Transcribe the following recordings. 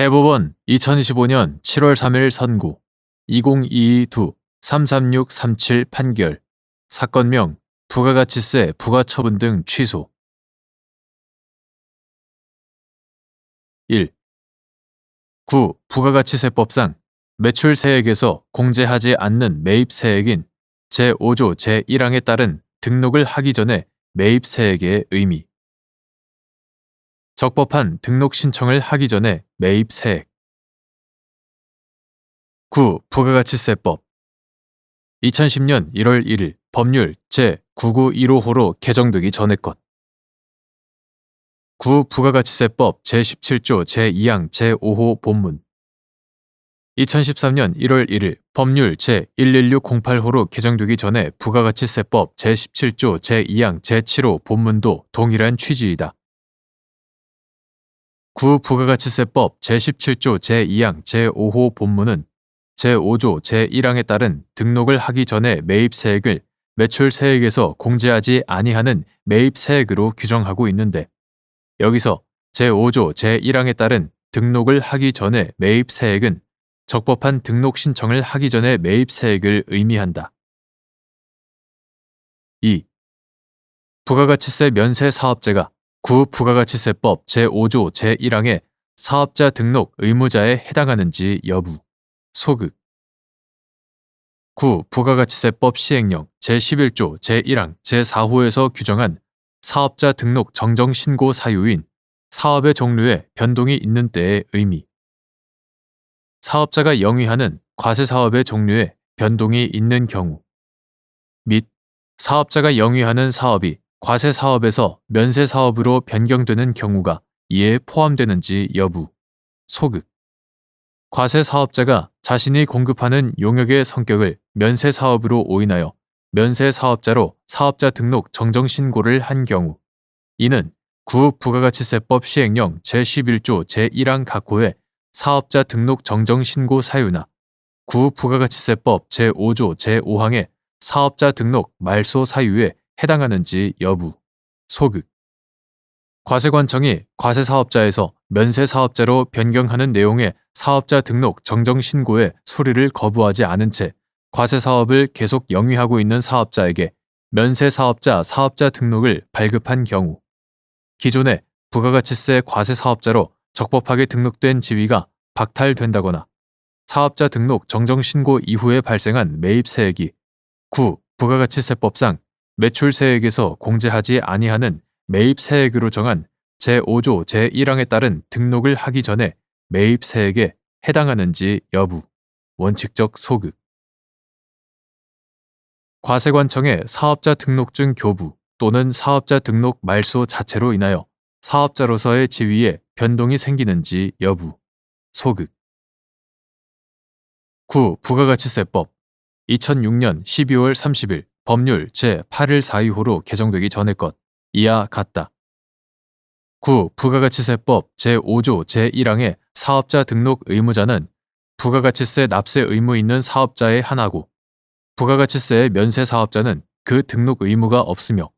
대법원 2025년 7월 3일 선고 2022-2-33637 판결 사건명 부가가치세 부가처분 등 취소 1. 9. 부가가치세법상 매출세액에서 공제하지 않는 매입세액인 제5조 제1항에 따른 등록을 하기 전에 매입세액의 의미 적법한 등록 신청을 하기 전에 매입 세액 9. 부가가치세법 2010년 1월 1일 법률 제9915호로 개정되기 전의 것 9. 부가가치세법 제17조 제2항 제5호 본문 2013년 1월 1일 법률 제11608호로 개정되기 전에 부가가치세법 제17조 제2항 제7호 본문도 동일한 취지이다. 9. 부가가치세법 제17조 제2항 제5호 본문은 제5조 제1항에 따른 등록을 하기 전에 매입세액을 매출세액에서 공제하지 아니하는 매입세액으로 규정하고 있는데 여기서 제5조 제1항에 따른 등록을 하기 전에 매입세액은 적법한 등록 신청을 하기 전에 매입세액을 의미한다. 2. 부가가치세 면세 사업자가 구 부가가치세법 제5조 제1항의 사업자 등록 의무자에 해당하는지 여부, 소극. 9. 부가가치세법 시행령 제11조 제1항 제4호에서 규정한 사업자 등록 정정 신고 사유인 사업의 종류에 변동이 있는 때의 의미. 사업자가 영위하는 과세 사업의 종류에 변동이 있는 경우 및 사업자가 영위하는 사업이 과세 사업에서 면세 사업으로 변경되는 경우가 이에 포함되는지 여부, 소극. 과세 사업자가 자신이 공급하는 용역의 성격을 면세 사업으로 오인하여 면세 사업자로 사업자 등록 정정 신고를 한 경우 이는 구 부가가치세법 시행령 제11조 제1항 각호의 사업자 등록 정정 신고 사유나 구 부가가치세법 제5조 제5항의 사업자 등록 말소 사유에 해당하는지 여부, 소극. 과세관청이 과세사업자에서 면세사업자로 변경하는 내용의 사업자 등록 정정 신고에 수리를 거부하지 않은 채 과세사업을 계속 영위하고 있는 사업자에게 면세사업자 사업자 등록을 발급한 경우 기존의 부가가치세 과세사업자로 적법하게 등록된 지위가 박탈된다거나 사업자 등록 정정 신고 이후에 발생한 매입세액이 구 부가가치세법상 매출세액에서 공제하지 아니하는 매입세액으로 정한 제5조 제1항에 따른 등록을 하기 전에 매입세액에 해당하는지 여부, 원칙적 소극. 과세관청의 사업자 등록증 교부 또는 사업자 등록 말소 자체로 인하여 사업자로서의 지위에 변동이 생기는지 여부, 소극. 9. 부가가치세법 2006년 12월 30일 법률 제8일4 2호로 개정되기 전의 것 이하 같다. 9. 부가가치세법 제5조 제1항의 사업자 등록 의무자는 부가가치세 납세 의무 있는 사업자의 하나고 부가가치세의 면세 사업자는 그 등록 의무가 없으며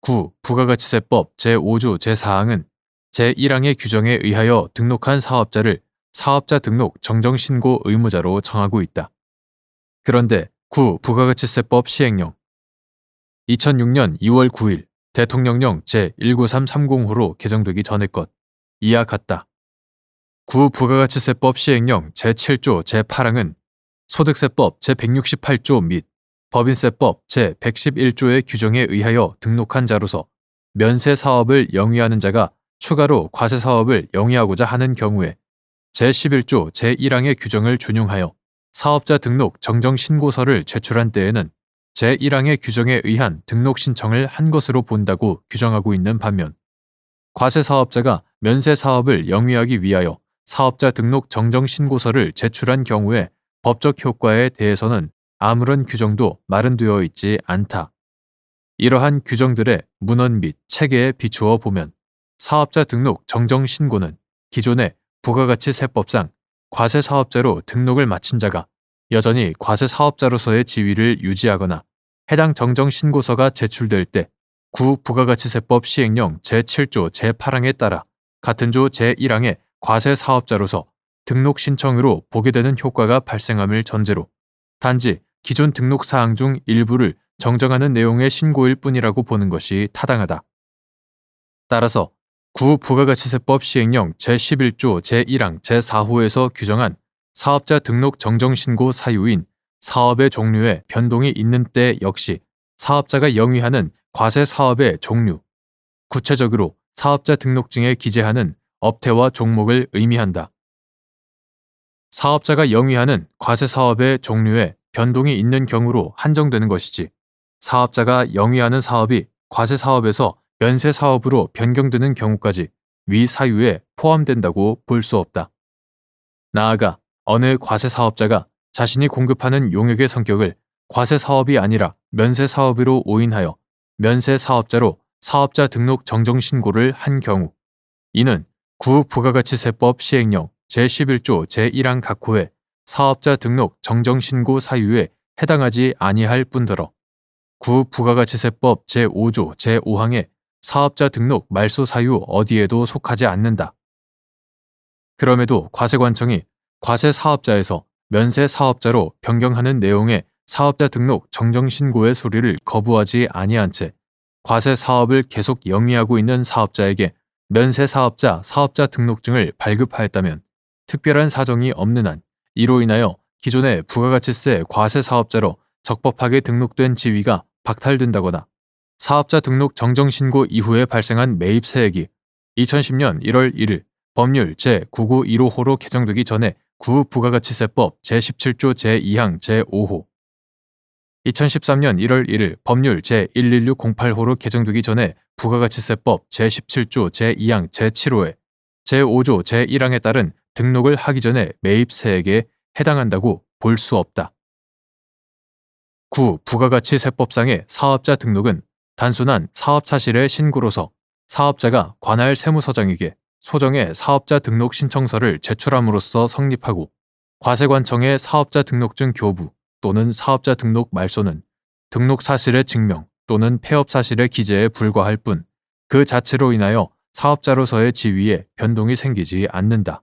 9. 부가가치세법 제5조 제4항은 제1항의 규정에 의하여 등록한 사업자를 사업자 등록 정정신고 의무자로 정하고 있다. 그런데 9. 부가가치세법 시행령 2006년 2월 9일 대통령령 제19330호로 개정되기 전의 것 이하 같다. 9. 부가가치세법 시행령 제7조 제8항은 소득세법 제168조 및 법인세법 제111조의 규정에 의하여 등록한 자로서 면세 사업을 영위하는 자가 추가로 과세 사업을 영위하고자 하는 경우에 제11조 제1항의 규정을 준용하여 사업자 등록 정정 신고서를 제출한 때에는 제1항의 규정에 의한 등록 신청을 한 것으로 본다고 규정하고 있는 반면 과세 사업자가 면세 사업을 영위하기 위하여 사업자 등록 정정 신고서를 제출한 경우에 법적 효과에 대해서는 아무런 규정도 마련되어 있지 않다. 이러한 규정들의 문헌 및 체계에 비추어 보면 사업자 등록 정정 신고는 기존의 부가가치 세법상 과세 사업자로 등록을 마친 자가 여전히 과세 사업자로서의 지위를 유지하거나 해당 정정 신고서가 제출될 때 구 부가가치세법 시행령 제7조 제8항에 따라 같은 조 제1항의 과세 사업자로서 등록 신청으로 보게 되는 효과가 발생함을 전제로 단지 기존 등록 사항 중 일부를 정정하는 내용의 신고일 뿐이라고 보는 것이 타당하다. 따라서 구 부가가치세법 시행령 제11조 제1항 제4호에서 규정한 사업자 등록 정정 신고 사유인 사업의 종류에 변동이 있는 때 역시 사업자가 영위하는 과세 사업의 종류, 구체적으로 사업자 등록증에 기재하는 업태와 종목을 의미한다. 사업자가 영위하는 과세 사업의 종류에 변동이 있는 경우로 한정되는 것이지 사업자가 영위하는 사업이 과세 사업에서 면세 사업으로 변경되는 경우까지 위 사유에 포함된다고 볼 수 없다. 나아가 어느 과세 사업자가 자신이 공급하는 용역의 성격을 과세 사업이 아니라 면세 사업으로 오인하여 면세 사업자로 사업자 등록 정정 신고를 한 경우 이는 구 부가가치세법 시행령 제11조 제1항 각호의 사업자 등록 정정 신고 사유에 해당하지 아니할 뿐더러 구 부가가치세법 제5조 제5항의 사업자 등록 말소 사유 어디에도 속하지 않는다. 그럼에도 과세관청이 과세 사업자에서 면세 사업자로 변경하는 내용의 사업자 등록 정정 신고의 수리를 거부하지 아니한 채 과세 사업을 계속 영위하고 있는 사업자에게 면세 사업자 사업자 등록증을 발급하였다면 특별한 사정이 없는 한 이로 인하여 기존의 부가가치세 과세 사업자로 적법하게 등록된 지위가 박탈된다거나 사업자 등록 정정 신고 이후에 발생한 매입 세액이 2010년 1월 1일 법률 제9915호로 개정되기 전에 구 부가가치세법 제17조 제2항 제5호 2013년 1월 1일 법률 제11608호로 개정되기 전에 부가가치세법 제17조 제2항 제7호에 제5조 제1항에 따른 등록을 하기 전에 매입세액에 해당한다고 볼 수 없다. 9. 부가가치세법상의 사업자 등록은 단순한 사업 사실의 신고로서 사업자가 관할 세무서장에게 소정의 사업자 등록 신청서를 제출함으로써 성립하고 과세관청의 사업자 등록증 교부 또는 사업자 등록 말소는 등록 사실의 증명 또는 폐업 사실의 기재에 불과할 뿐 그 자체로 인하여 사업자로서의 지위에 변동이 생기지 않는다.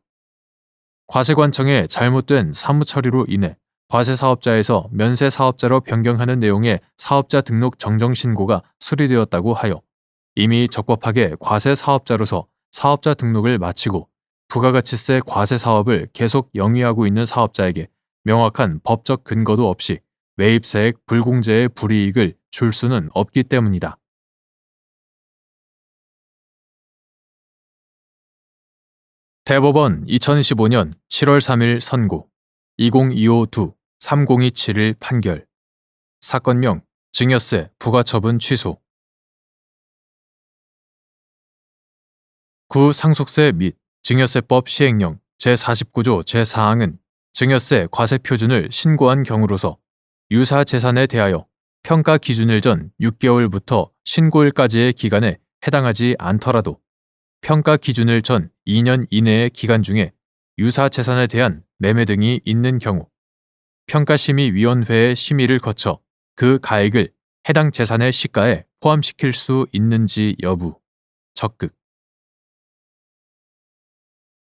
과세관청의 잘못된 사무 처리로 인해 과세 사업자에서 면세 사업자로 변경하는 내용의 사업자 등록 정정 신고가 수리되었다고 하여 이미 적법하게 과세 사업자로서 사업자 등록을 마치고 부가가치세 과세 사업을 계속 영위하고 있는 사업자에게 명확한 법적 근거도 없이 매입세액 불공제의 불이익을 줄 수는 없기 때문이다. 대법원 2025년 7월 3일 선고 2025-2-3027일 판결 사건명 증여세 부가처분 취소 구 상속세 및 증여세법 시행령 제49조 제4항은 증여세 과세 표준을 신고한 경우로서 유사 재산에 대하여 평가 기준일 전 6개월부터 신고일까지의 기간에 해당하지 않더라도 평가 기준일 전 2년 이내의 기간 중에 유사 재산에 대한 매매 등이 있는 경우 평가심의위원회의 심의를 거쳐 그 가액을 해당 재산의 시가에 포함시킬 수 있는지 여부 적극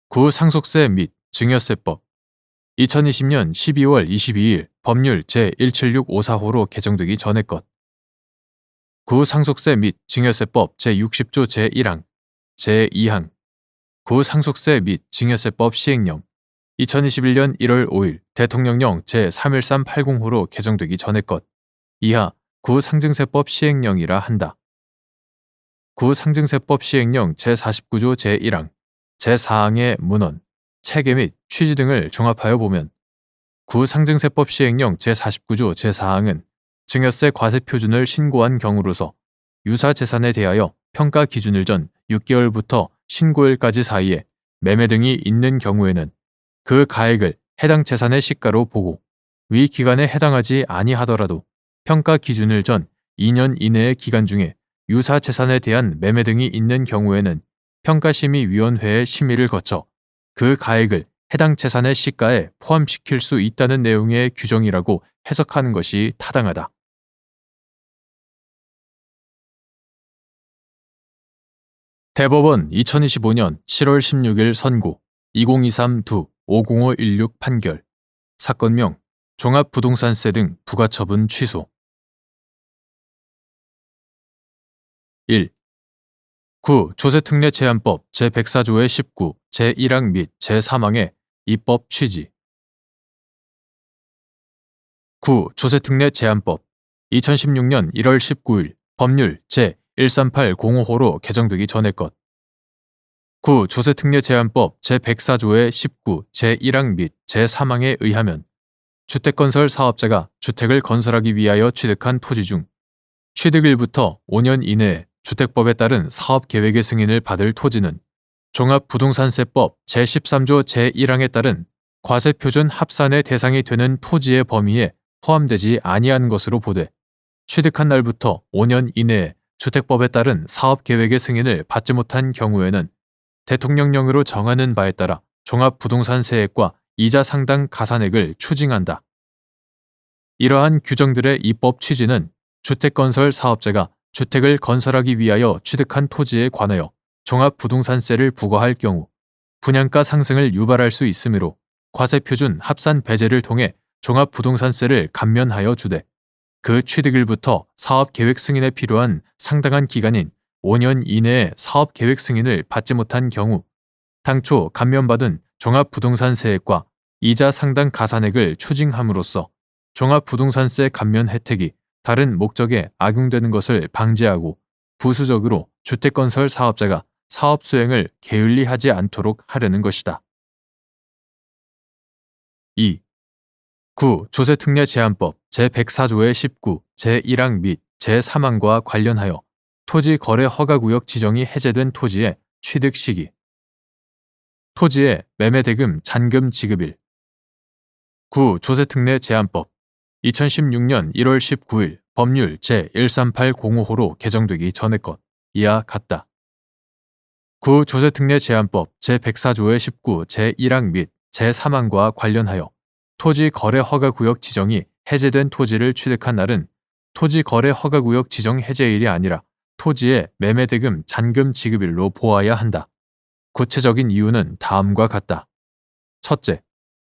구 상속세 및 증여세법 2020년 12월 22일 법률 제17654호로 개정되기 전의 것. 구 상속세 및 증여세법 제60조 제1항, 제2항, 구 상속세 및 증여세법 시행령 2021년 1월 5일 대통령령 제31380호로 개정되기 전의 것. 이하 구 상증세법 시행령이라 한다. 구 상증세법 시행령 제49조 제1항, 제4항의 문헌, 체계 및 취지 등을 종합하여 보면 구상증세법 시행령 제49조 제4항은 증여세 과세 표준을 신고한 경우로서 유사 재산에 대하여 평가 기준일 전 6개월부터 신고일까지 사이에 매매 등이 있는 경우에는 그 가액을 해당 재산의 시가로 보고 위 기간에 해당하지 아니하더라도 평가 기준일 전 2년 이내의 기간 중에 유사 재산에 대한 매매 등이 있는 경우에는 평가심의위원회의 심의를 거쳐 그 가액을 해당 재산의 시가에 포함시킬 수 있다는 내용의 규정이라고 해석하는 것이 타당하다. 대법원 2025년 7월 16일 선고 2023-2 50516 판결 사건명 종합부동산세 등 부가처분 취소 1. 9. 조세특례 제한법 제104조의 19, 제1항 및 제3항의 입법 취지 9. 조세특례 제한법 2016년 1월 19일 법률 제13805호로 개정되기 전의 것 9. 조세특례 제한법 제104조의 19, 제1항 및 제3항에 의하면 주택건설 사업자가 주택을 건설하기 위하여 취득한 토지 중 취득일부터 5년 이내에 주택법에 따른 사업 계획의 승인을 받을 토지는 종합부동산세법 제13조 제1항에 따른 과세표준 합산의 대상이 되는 토지의 범위에 포함되지 아니한 것으로 보되 취득한 날부터 5년 이내에 주택법에 따른 사업 계획의 승인을 받지 못한 경우에는 대통령령으로 정하는 바에 따라 종합부동산세액과 이자 상당 가산액을 추징한다. 이러한 규정들의 입법 취지는 주택건설 사업자가 주택을 건설하기 위하여 취득한 토지에 관하여 종합부동산세를 부과할 경우 분양가 상승을 유발할 수 있으므로 과세표준 합산 배제를 통해 종합부동산세를 감면하여 주되 그 취득일부터 사업계획 승인에 필요한 상당한 기간인 5년 이내에 사업계획 승인을 받지 못한 경우 당초 감면받은 종합부동산세액과 이자 상당 가산액을 추징함으로써 종합부동산세 감면 혜택이 다른 목적에 악용되는 것을 방지하고 부수적으로 주택건설 사업자가 사업 수행을 게을리 하지 않도록 하려는 것이다. 2. 9. 조세특례 제한법 제104조의 19, 제1항 및 제3항과 관련하여 토지 거래 허가구역 지정이 해제된 토지의 취득 시기 토지의 매매대금 잔금 지급일 9. 조세특례 제한법 2016년 1월 19일 법률 제13805호로 개정되기 전의 것 이하 같다. 9. 조세특례 제한법 제104조의 19 제1항 및 제3항과 관련하여 토지 거래 허가 구역 지정이 해제된 토지를 취득한 날은 토지 거래 허가 구역 지정 해제일이 아니라 토지의 매매 대금 잔금 지급일로 보아야 한다. 구체적인 이유는 다음과 같다. 첫째,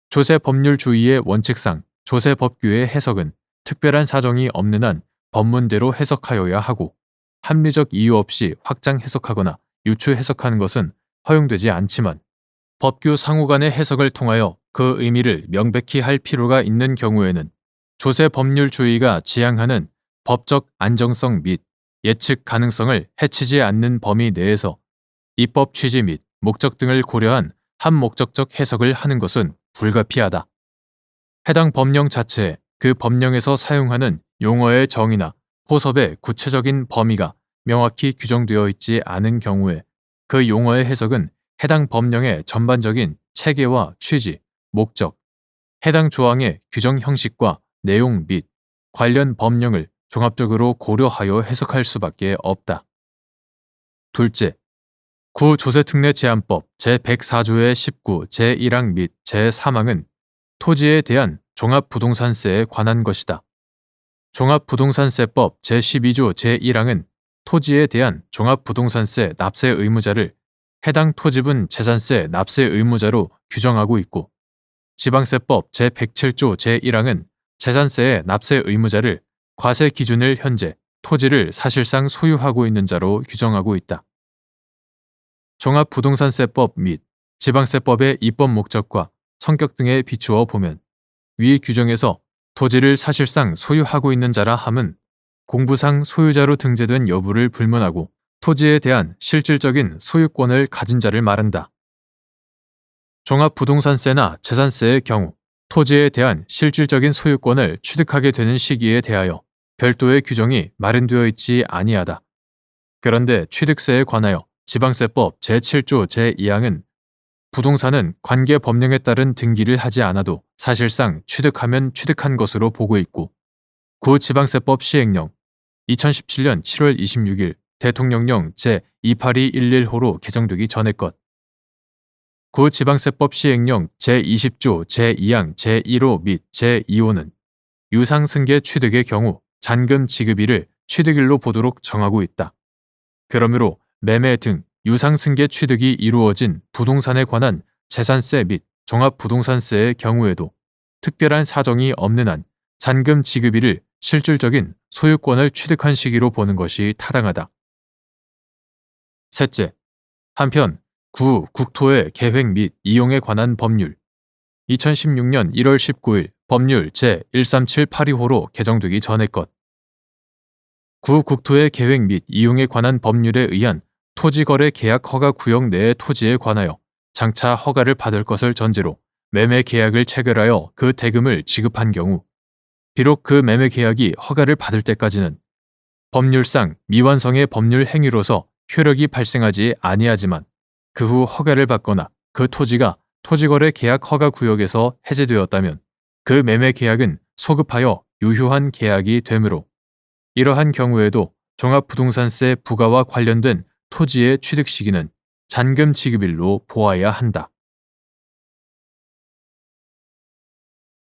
조세 법률 주의의 원칙상 조세 법규의 해석은 특별한 사정이 없는 한 법문대로 해석하여야 하고 합리적 이유 없이 확장 해석하거나 유추 해석하는 것은 허용되지 않지만 법규 상호 간의 해석을 통하여 그 의미를 명백히 할 필요가 있는 경우에는 조세 법률주의가 지향하는 법적 안정성 및 예측 가능성을 해치지 않는 범위 내에서 입법 취지 및 목적 등을 고려한 한 목적적 해석을 하는 것은 불가피하다. 해당 법령 자체에 그 법령에서 사용하는 용어의 정의나 호섭의 구체적인 범위가 명확히 규정되어 있지 않은 경우에 그 용어의 해석은 해당 법령의 전반적인 체계와 취지, 목적, 해당 조항의 규정 형식과 내용 및 관련 법령을 종합적으로 고려하여 해석할 수밖에 없다. 둘째, 구 조세특례 제한법 제104조의 19 제1항 및 제3항은 토지에 대한 종합부동산세에 관한 것이다. 종합부동산세법 제12조 제1항은 토지에 대한 종합부동산세 납세 의무자를 해당 토지분 재산세 납세 의무자로 규정하고 있고 지방세법 제107조 제1항은 재산세의 납세 의무자를 과세 기준을 현재 토지를 사실상 소유하고 있는 자로 규정하고 있다. 종합부동산세법 및 지방세법의 입법 목적과 성격 등에 비추어 보면 위 규정에서 토지를 사실상 소유하고 있는 자라 함은 공부상 소유자로 등재된 여부를 불문하고 토지에 대한 실질적인 소유권을 가진 자를 말한다. 종합부동산세나 재산세의 경우 토지에 대한 실질적인 소유권을 취득하게 되는 시기에 대하여 별도의 규정이 마련되어 있지 아니하다. 그런데 취득세에 관하여 지방세법 제7조 제2항은 부동산은 관계 법령에 따른 등기를 하지 않아도 사실상 취득하면 취득한 것으로 보고 있고 구지방세법 시행령 2017년 7월 26일 대통령령 제28211호로 개정되기 전의 것 구지방세법 시행령 제20조 제2항 제1호 및 제2호는 유상승계 취득의 경우 잔금 지급일을 취득일로 보도록 정하고 있다. 그러므로 매매 등 유상승계 취득이 이루어진 부동산에 관한 재산세 및 종합부동산세의 경우에도 특별한 사정이 없는 한 잔금 지급일을 실질적인 소유권을 취득한 시기로 보는 것이 타당하다. 셋째, 한편 구 국토의 계획 및 이용에 관한 법률 2016년 1월 19일 법률 제137825로 개정되기 전의 것. 구 국토의 계획 및 이용에 관한 법률에 의한 토지거래 계약 허가 구역 내의 토지에 관하여 장차 허가를 받을 것을 전제로 매매 계약을 체결하여 그 대금을 지급한 경우 비록 그 매매 계약이 허가를 받을 때까지는 법률상 미완성의 법률 행위로서 효력이 발생하지 아니하지만 그 후 허가를 받거나 그 토지가 토지거래 계약 허가 구역에서 해제되었다면 그 매매 계약은 소급하여 유효한 계약이 되므로 이러한 경우에도 종합부동산세 부과와 관련된 토지의 취득 시기는 잔금 지급일로 보아야 한다.